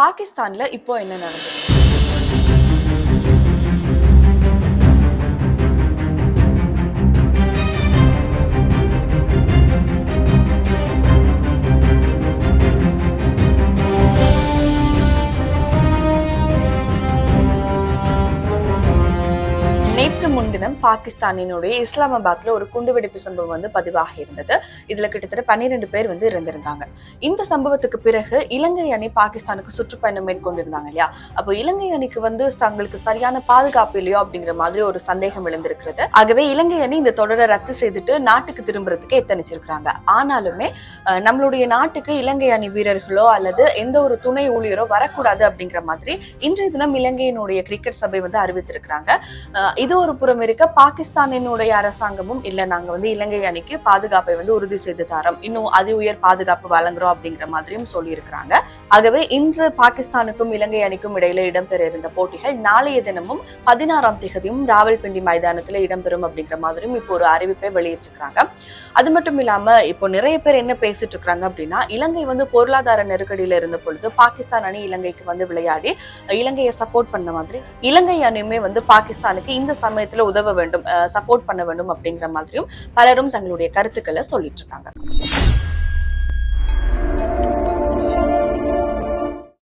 பாகிஸ்தான்ல இப்போ என்ன நடந்தது நேற்று முன்தினம் பாகிஸ்தானினுடைய இஸ்லாமாபாத்ல ஒரு குண்டுவெடிப்பு சம்பவம் வந்து பதிவாகி இருந்தது. இதுல கிட்டத்தட்ட பன்னிரெண்டு பேர் வந்து இறந்திருந்தாங்க. இந்த சம்பவத்துக்கு பிறகு இலங்கை அணி பாகிஸ்தானுக்கு சுற்றுப்பயணம் மேற்கொண்டிருந்தாங்க இல்லையா? அப்போ இலங்கை அணிக்கு வந்து தங்களுக்கு சரியான பாதுகாப்பு இல்லையோ அப்படிங்கிற மாதிரி ஒரு சந்தேகம் எழுந்திருக்கிறது. ஆகவே இலங்கை அணி இந்த தொடரை ரத்து செய்துட்டு நாட்டுக்கு திரும்புறதுக்கு எத்தனிச்சிருக்கிறாங்க. ஆனாலுமே நம்மளுடைய நாட்டுக்கு இலங்கை அணி வீரர்களோ அல்லது எந்த ஒரு துணை ஊழியரோ வரக்கூடாது அப்படிங்கிற மாதிரி இன்றைய தினம் இலங்கையினுடைய கிரிக்கெட் சபை வந்து அறிவித்திருக்கிறாங்க. இது ஒரு புறம் இருக்க பாகிஸ்தானினுடைய அரசாங்கமும் இல்ல. நாங்க வந்து இலங்கை அணிக்கு பாதுகாப்பை வந்து உறுதி செய்து தரோம். இன்னும் அதி உயர் பாதுகாப்பு வழங்குறோம் அப்படிங்கிற மாதிரியும் சொல்லியிருக்கிறாங்க. ஆகவே இன்று பாகிஸ்தானுக்கும் இலங்கை அணிக்கும் இடையில இடம்பெற இருந்த போட்டிகள் நாளைய தினமும் பதினாறாம் திகதியும் ராவல்பிண்டி மைதானத்துல இடம்பெறும் அப்படிங்கிற மாதிரியும் இப்போ ஒரு அறிவிப்பை வெளியிட்டிருக்கிறாங்க. அது மட்டும் இல்லாம இப்போ நிறைய பேர் என்ன பேசிட்டு இருக்காங்க அப்படின்னா இலங்கை வந்து பொருளாதார நெருக்கடியில இருந்த பொழுது பாகிஸ்தான் அணி இலங்கைக்கு வந்து விளையாடி இலங்கையை சப்போர்ட் பண்ண மாதிரி இலங்கை அணியுமே வந்து பாகிஸ்தானுக்கு இந்த சமயத்துல உதவ வேண்டும் சப்போர்ட் பண்ண வேண்டும் அப்படிங்கிற மாதிரியும் பலரும் தங்களுடைய கருத்துக்களை சொல்லிட்டு இருக்காங்க.